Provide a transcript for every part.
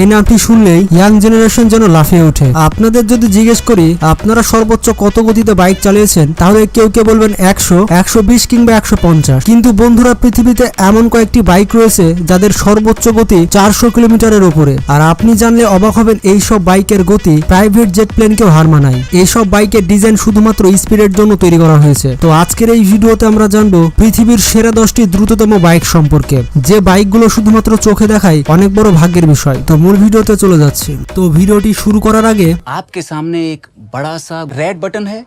এই নামটি শুনলেই ইয়াং জেনারেশন যেন লাফিয়ে ওঠে। আপনাদের যদি জিজ্ঞেস করি, আপনারা সর্বোচ্চ কত গতিতে বাইক চালিয়েছেন, তাহলে কেউ কেউ বলবেন একশো একশো বিশ কিংবা একশো পঞ্চাশ। কিন্তু বন্ধুরা, পৃথিবীতে এমন কয়েকটি বাইক রয়েছে যাদের সর্বোচ্চ গতি চারশো কিলোমিটারের উপরে। আর আপনি জানলে অবাক হবেন, এই সব বাইকের গতি প্রাইভেট জেট প্লেনকেও হার মানায়। এইসব বাইকের ডিজাইন শুধুমাত্র স্পিডের জন্য তৈরি করা হয়েছে। তো আজকের এই ভিডিওতে আমরা জানব পৃথিবীর সেরা দশটি দ্রুততম বাইক সম্পর্কে। যে বাইকগুলো শুধুমাত্র চোখে দেখায় অনেক বড় ভাগ্যের বিষয়। তো মূল ভিডিওতে চলে যাচ্ছি তো ভিডিওটি শুরু করার আগে आपके सामने एक बड़ा सा रेड बटन है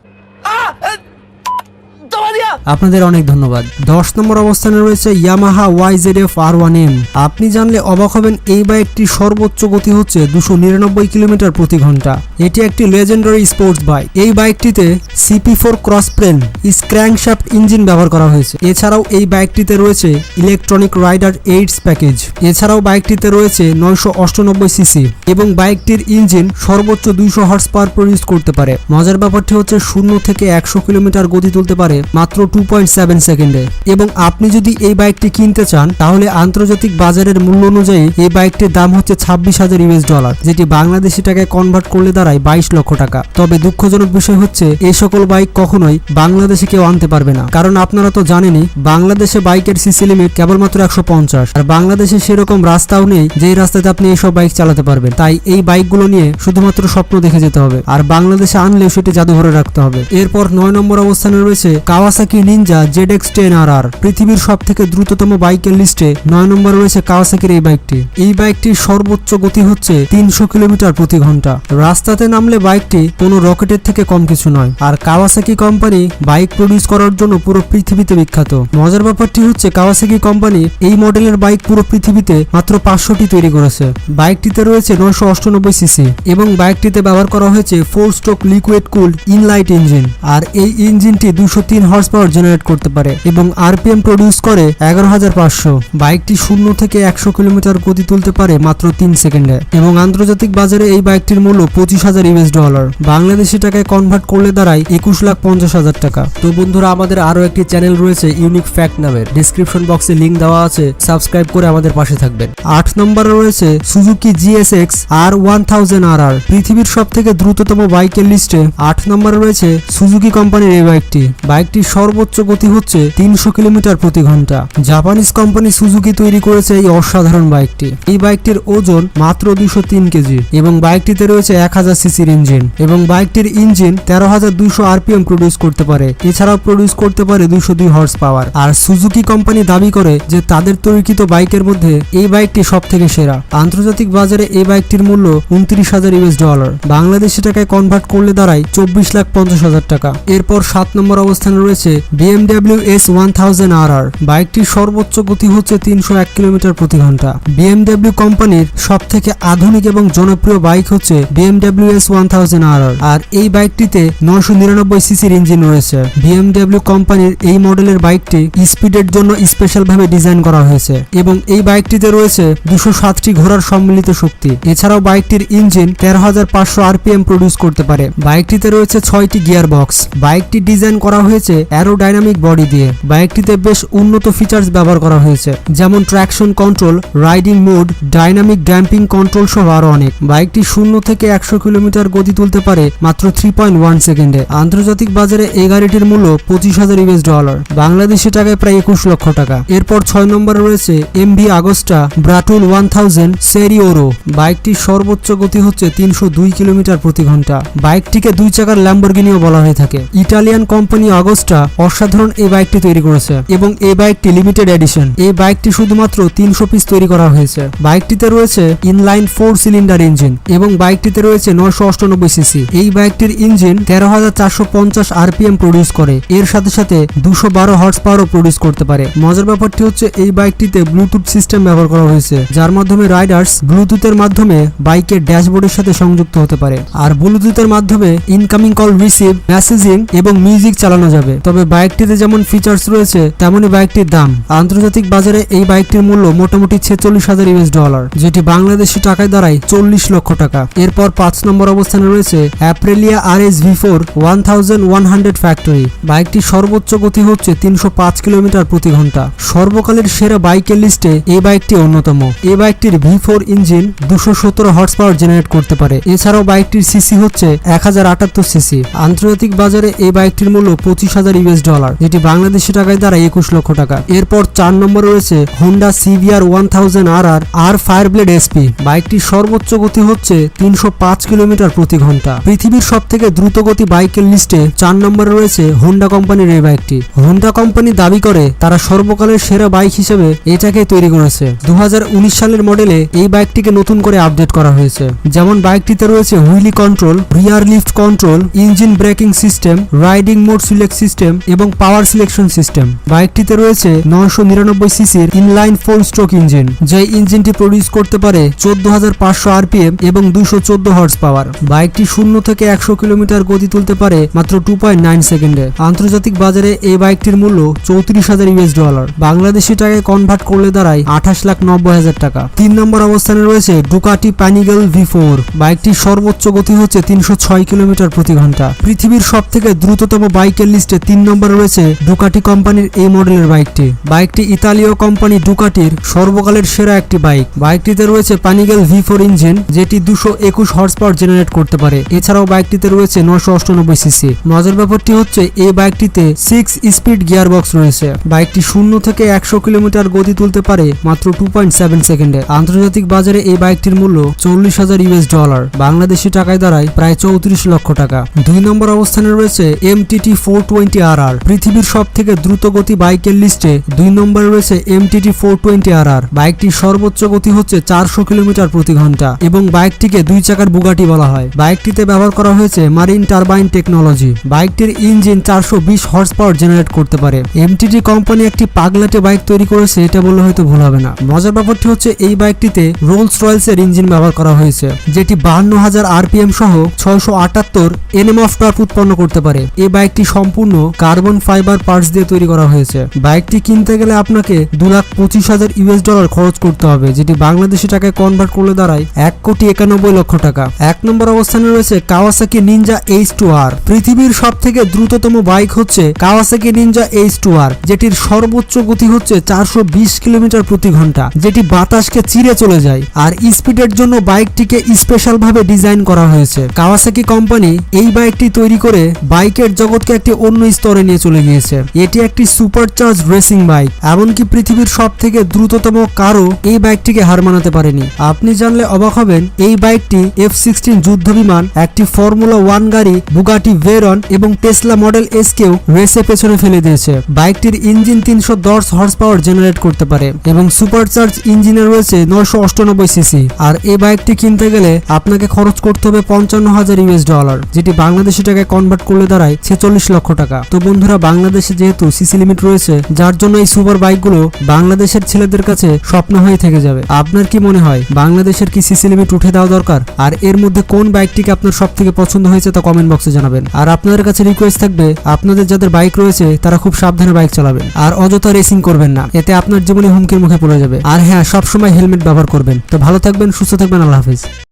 আপনাদের অনেক ধন্যবাদ। দশ নম্বর অবস্থানে রয়েছে Yamaha YZ F R one M আপনি জানলে অবাক হবেন, এই বাইকটির সর্বোচ্চ গতি হচ্ছে দুশো নিরানব্বই কিলোমিটার প্রতি ঘণ্টা। এটি একটি লেজেন্ডারি স্পোর্টস বাইক এই বাইকটিতে CP four cross plane crankshaft engine ব্যবহার করা হয়েছে। এছাড়াও এই বাইকটিতে রয়েছে ইলেকট্রনিক রাইডার এইডস প্যাকেজ এছাড়াও বাইকটিতে রয়েছে নয়শো অষ্টানব্বই সিসি এবং বাইকটির ইঞ্জিন সর্বোচ্চ দুইশো হর্স পাওয়ার প্রডিউস করতে পারে। মজার ব্যাপারটি হচ্ছে, শূন্য থেকে একশো কিলোমিটার গতি তুলতে পারে মাত্র টু পয়েন্ট সেভেন সেকেন্ডে এবং আপনি যদি এই বাইকটি কিনতে চান, তাহলে আন্তর্জাতিক বাজারের মূল্য অনুযায়ী এই বাইকটির দাম হচ্ছে ছাব্বিশ হাজার ইউএস ডলার, যেটি বাংলাদেশি টাকায় কনভার্ট করলে দাঁড়ায় বাইশ লক্ষ টাকা। তবে দুঃখজনক বিষয় হচ্ছে, এই সকল বাইক কখনোই বাংলাদেশে কেউ আনতে পারবে না। কারণ আপনারা তো জানেনই, বাংলাদেশে বাইকের সিসি লিমিট কেবলমাত্র একশো পঞ্চাশ। আর বাংলাদেশে সেরকম রাস্তাও নেই, যেই রাস্তাতে আপনি এইসব বাইক চালাতে পারবেন। তাই এই বাইকগুলো নিয়ে শুধুমাত্র স্বপ্ন দেখে যেতে হবে। আর বাংলাদেশে আনলেও সেটি জাদুঘরে রাখতে হবে। এরপর নয় নম্বর অবস্থানে রয়েছে Kawasaki Ninja Z X ten R R পৃথিবীর সব থেকে দ্রুততম বাইকের লিস্টে নয় নম্বরে রয়েছে কাওয়াসাকির এই বাইকটি। এই বাইকটির সর্বোচ্চ গতি হচ্ছে তিনশো কিলোমিটার প্রতি ঘণ্টা। রাস্তাতে নামলে বাইকটি কোনো রকেটের থেকে কম কিছু নয়। আর কাওয়াসাকি কোম্পানি বাইক প্রডিউস করার জন্য পুরো পৃথিবীতে বিখ্যাত। মজার ব্যাপারটি হচ্ছে কাওয়াসাকি কোম্পানি এই মডেলের বাইক পুরো পৃথিবীতে মাত্র পাঁচশোটি তৈরি করেছে। বাইকটিতে রয়েছে নয়শো অষ্টানব্বই সিসি এবং বাইকটিতে ব্যবহার করা হয়েছে four stroke liquid cool inline engine আর এই ইঞ্জিনটি দুশো তিন হর্স পাওয়ার জেনারেট করতে পারে এবং আরপিএম প্রডিউস করে এগারো হাজার পাঁচশো। বাইকটি শূন্য থেকে একশো কিলোমিটার গতি তুলতে পারে মাত্র তিন সেকেন্ডে এবং আন্তর্জাতিক বাজারে এই বাইকটির মূল্য পঁচিশ হাজার ইউএস ডলার বাংলাদেশি টাকায় কনভার্ট করলে দাঁড়ায় একুশ লাখ পঞ্চাশ হাজার টাকা। তো বন্ধুরা, আমাদের আরও একটি চ্যানেল রয়েছে ইউনিক ফ্যাক্ট নামের। ডিসক্রিপশন বক্সে লিংক দেওয়া আছে। সাবস্ক্রাইব করে আমাদের পাশে থাকবেন। আট নম্বরে রয়েছে Suzuki GSX R one thousand R R পৃথিবীর সব থেকে দ্রুততম বাইকের লিস্টে আট নম্বরে রয়েছে সুজুকি কোম্পানির এই বাইকটি। বাইকটির সর্বোচ্চ গতি হচ্ছে তিনশো কিলোমিটার প্রতি ঘণ্টা। জাপানিজ কোম্পানি সুজুকি তৈরি করেছে এই অসাধারণ বাইকটি। এই বাইকটির ওজন মাত্র দুশো তিন কেজি এবং বাইকটিতে রয়েছে এক হাজার সিসির ইঞ্জিন এবং বাইকটির ইঞ্জিন তেরো হাজার দুইশো আরপিএম প্রডিউস করতে পারে। এছাড়াও প্রডিউস করতে পারে দুশো দুই হর্স পাওয়ার আর সুজুকি কোম্পানি দাবি করে যে তাদের তৈরিকৃত বাইকের মধ্যে এই বাইকটি সব থেকে সেরা। আন্তর্জাতিক বাজারে এই বাইকটির মূল্য উনত্রিশ হাজার ইউএস ডলার। বাংলাদেশি টাকায় কনভার্ট করলে দাঁড়ায় চব্বিশ লাখ পঞ্চাশ হাজার টাকা। এরপর সাত নম্বর অবস্থানে রয়েছে BMW S one thousand R বাইকটির সর্বোচ্চ গতি হচ্ছে তিনশো এক কিলোমিটার প্রতি ঘণ্টা। বিএমডাব্লিউ কোম্পানির সব থেকে আধুনিক এবং জনপ্রিয় বাইক হচ্ছে BMW S one thousand R R এই বাইকটিতে নয়শো নিরানব্বই সিসির ইঞ্জিন রয়েছে। বিএমডাব্লিউ কোম্পানির এই মডেলের বাইকটি স্পিডের জন্য স্পেশাল ভাবে ডিজাইন করা হয়েছে এবং এই বাইকটিতে রয়েছে দুশো সাতটি ঘোড়ার সম্মিলিত শক্তি। এছাড়াও বাইকটির ইঞ্জিন তেরো হাজার পাঁচশো আরপিএম প্রডিউস করতে পারে। বাইকটিতে রয়েছে ছয়টি গিয়ার বক্স বাইকটি ডিজাইন করা হয়েছে অ্যারোডাইনামিক বডি দিয়ে বাইকটিতে বেশ উন্নত ফিচার্স ব্যবহার করা হয়েছে, যেমন traction control riding mode dynamic damping control সহ আরও অনেক। বাইকটি শূন্য থেকে একশো কিলোমিটার গতি তুলতে পারে মাত্র থ্রি পয়েন্ট ওয়ান সেকেন্ডে। আন্তর্জাতিক বাজারে এই গাড়িটির মূল্য পঁচিশ হাজার ইউএস ডলার বাংলাদেশি টাকায় প্রায় একুশ লক্ষ টাকা। এরপর ছয় নম্বরে রয়েছে MV Agusta Brutale one thousand Serie Oro বাইকটির সর্বোচ্চ গতি হচ্ছে তিনশো দুই কিলোমিটার প্রতি ঘণ্টা। বাইকটিকে দুই চাকার ল্যাম্বরগিনিও বলা হয়ে থাকে। ইটালিয়ান কোম্পানি আগস্টা অসাধারণ এই বাইকটি তৈরি করেছে এবং এই বাইকটি লিমিটেড এডিশন এই বাইকটি শুধুমাত্র তিনশো পিস তৈরি করা হয়েছে। বাইকটিতে রয়েছে ইনলাইন ফোর সিলিন্ডার ইঞ্জিন এবং বাইকটিতে রয়েছে নয়শো অষ্টানব্বই সিসি এই বাইকটির ইঞ্জিন তেরো হাজার চারশো পঞ্চাশ আরপিএম প্রডিউস করে। এর সাথে সাথে দুশো বারো হর্স পাওয়ারও প্রডিউস করতে পারে। মজার ব্যাপারটি হচ্ছে এই বাইকটিতে ব্লুটুথ সিস্টেম ব্যবহার করা হয়েছে, যার মাধ্যমে রাইডার্স ব্লুটুথের মাধ্যমে বাইকের ড্যাশবোর্ডের সাথে সংযুক্ত হতে পারে। আর ব্লুটুথের মাধ্যমে ইনকামিং কল রিসিভ মেসেজিং এবং মিউজিক চালানো যাবে যাবে। তবে বাইকটিতে যেমন ফিচার্স রয়েছে, তেমনই বাইকটির দাম। আন্তর্জাতিক বাজারে এই বাইকটির মূল্য মোটামুটি ছেচল্লিশ হাজার ইউএস ডলার যেটি বাংলাদেশি টাকায় দাঁড়ায় চল্লিশ লক্ষ টাকা। এরপর পাঁচ নম্বর অবস্থানে রয়েছে Aprilia R S V four one thousand one hundred Factory বাইকটির সর্বোচ্চ গতি হচ্ছে তিনশো পাঁচ কিলোমিটার প্রতি ঘণ্টা। সর্বকালের সেরা বাইকের লিস্টে এই বাইকটি অন্যতম। এই বাইকটির ভি ফোর ইঞ্জিন দুশো সতেরো হর্স পাওয়ার জেনারেট করতে পারে। এছাড়াও বাইকটির সিসি হচ্ছে এক হাজার আটাত্তর সিসি আন্তর্জাতিক বাজারে এই বাইকটির মূল্য পঁচিশ হাজার ইউএস ডলার যেটি বাংলাদেশি টাকায় দ্বারা একুশ লক্ষ টাকা। এরপর চার নম্বরে রয়েছে Honda CBR one thousand R R R fire blade SP বাইকটির সর্বোচ্চ গতি হচ্ছে তিনশো পাঁচ কিলোমিটার প্রতি ঘণ্টা। পৃথিবীর সব থেকে দ্রুতগতি বাইকের লিস্টে চার নম্বরে রয়েছে হোন্ডা কোম্পানির এই বাইকটি। হোন্ডা কোম্পানি দাবি করে, তারা সর্বকালের সেরা বাইক হিসেবে এটাকে তৈরি করেছে। দু হাজার উনিশ সালের মডেলে এই বাইকটিকে নতুন করে আপডেট করা হয়েছে। যেমন বাইকটিতে রয়েছে wheelie control, rear lift control, engine braking system, riding mode select system এবং পাওয়ার সিলেকশন সিস্টেম বাইকটিতে রয়েছে নয়শো নিরানব্বই সিসির ইনলাইন ফোর স্ট্রোক ইঞ্জিন যে ইঞ্জিনটি প্রডিউস করতে পারে চোদ্দ হাজার পাঁচশো আরপিএম এবং দুশো চোদ্দ হর্স পাওয়ার বাইকটি শূন্য থেকে একশো কিলোমিটার গতি তুলতে পারে মাত্র টু পয়েন্ট নাইন সেকেন্ডে আন্তর্জাতিক বাজারে এই বাইকটির মূল্য চৌত্রিশ হাজার ইউএস ডলার বাংলাদেশি টাকায় কনভার্ট করলে দাঁড়ায় আঠাশ লাখ নব্বই হাজার টাকা। তিন নম্বর অবস্থানে রয়েছে ডুকাটি প্যানিগেল ভি ফোর বাইকটির সর্বোচ্চ গতি হচ্ছে তিনশো ছয় কিলোমিটার প্রতি ঘণ্টা। পৃথিবীর সব থেকে দ্রুততম বাইকের লিস্টে তিন নম্বরে রয়েছে ডুকাটি কোম্পানির এই মডেলের বাইকটি। বাইকটি ইতালীয় কোম্পানি ডুকাটির সর্বকালের সেরা একটি বাইক। বাইকটিতে রয়েছে পানিগেল ভি ফোর ইঞ্জিন যেটি দুশো একুশ হর্স পাওয়ার জেনারেট করতে পারে। এছাড়াও বাইকটিতে রয়েছে নশো অষ্টানব্বই সিসি মজার ব্যাপারটি হচ্ছে, এই বাইকটিতে সিক্স স্পিড গিয়ার বক্স রয়েছে। বাইকটি শূন্য থেকে একশো কিলোমিটার গতি তুলতে পারে মাত্র টু পয়েন্ট সেভেন সেকেন্ডে। আন্তর্জাতিক বাজারে এই বাইকটির মূল্য চল্লিশ হাজার ইউএস ডলার বাংলাদেশি টাকায় দাঁড়ায় প্রায় চৌত্রিশ লক্ষ টাকা। দুই নম্বর অবস্থানে রয়েছে M T T four twenty R R পৃথিবীর সব থেকে দ্রুতগতি বাইকের লিস্টে দুই নম্বরে রয়েছে MTT four twenty R R বাইকটির সর্বোচ্চ গতি হচ্ছে চারশো কিলোমিটার প্রতি ঘণ্টা এবং বাইকটিকে দুই চাকার বুগাটি বলা হয়। বাইকটিতে ব্যবহার করা হয়েছে মারিন টারবাইন টেকনোলজি বাইকটির ইঞ্জিন চারশো বিশ হর্স পাওয়ার জেনারেট করতে পারে। এমটিটি কোম্পানি একটি পাগলাটে বাইক তৈরি করেছে, এটা বললে হয়তো ভুল হবে না। মজার ব্যাপারটি হচ্ছে এই বাইকটিতে রোলস রয়েলস এর ইঞ্জিন ব্যবহার করা হয়েছে, যেটি বাহান্ন হাজার আরপিএম সহ ছয়শো আটাত্তর এনএম অফ উৎপন্ন করতে পারে। এই বাইকটি সম্পূর্ণ কার্বন ফাইবার পার্টস দিয়ে তৈরি করা হয়েছে। বাইকটি কিনতে গেলে আপনাকে দু লাখ পঁচিশ হাজার ইউএস ডলার খরচ করতে হবে, যেটি বাংলাদেশি টাকায় কনভার্ট করলে দাঁড়ায় এক কোটি একানব্বই লক্ষ টাকা। এক নম্বর অবস্থানে রয়েছে Kawasaki Ninja H two R পৃথিবীর সব থেকে দ্রুততম বাইক হচ্ছে Kawasaki Ninja H two R যেটির সর্বোচ্চ গতি হচ্ছে চারশো বিশ কিলোমিটার প্রতি ঘণ্টা, যেটি বাতাসকে চিরে চলে যায়। আর স্পিডের জন্য বাইকটিকে স্পেশাল ভাবে ডিজাইন করা হয়েছে। কাওয়াসাকি কোম্পানি এই বাইকটি তৈরি করে বাইকের জগৎকে একটি অন্য স্তরে নিয়ে চলে গিয়েছে। এটি একটি সুপার চার্জ রেসিং বাইক এমনকি পৃথিবীর সব থেকে দ্রুততম কারও এই বাইকটিকে হার মানাতে পারেনি। আপনি জানলে অবাক হবেন, এই বাইকটি এফ সিক্সটিন যুদ্ধ বিমান একটি ফর্মুলা ওয়ান গাড়ি বুগাটি ভেরন এবং টেসলা মডেল এস কেও রেসে পেছনে ফেলে দিয়েছে। বাইকটির ইঞ্জিন তিনশো দশ হর্স পাওয়ার জেনারেট করতে পারে এবং সুপার চার্জ ইঞ্জিনে রয়েছে নয়শো অষ্টানব্বই সিসি আর এই বাইকটি কিনতে গেলে আপনাকে খরচ করতে হবে পঞ্চান্ন হাজার ইউএস ডলার, যেটি বাংলাদেশি টাকায় কনভার্ট করলে দাঁড়ায় ছেচল্লিশ লক্ষ টাকা। তো বন্ধুরা বাংলাদেশে যেহেতু সিসি লিমিট রয়েছে, যার জন্য এই সুপার বাইকগুলো বাংলাদেশের ছেলেদের কাছে স্বপ্ন হয়ে থেকে যাবে। আপনার কি মনে হয়, বাংলাদেশের কি সিসি লিমিট উঠে দেওয়া দরকার? আর এর মধ্যে কোন বাইকটিকে আপনার সব থেকে পছন্দ হয়েছে তা কমেন্ট বক্সে জানাবেন। আর আপনাদের কাছে রিকোয়েস্ট থাকবে, আপনাদের যাদের বাইক রয়েছে, তারা খুব সাবধানে বাইক চালাবেন। আর অযথা রেসিং করবেন না, এতে আপনার জীবনে হুমকির মুখে পড়ে যাবে। আর হ্যাঁ সবসময় হেলমেট ব্যবহার করবেন। তো ভালো থাকবেন, সুস্থ থাকবেন, আল্লাহ হাফিজ।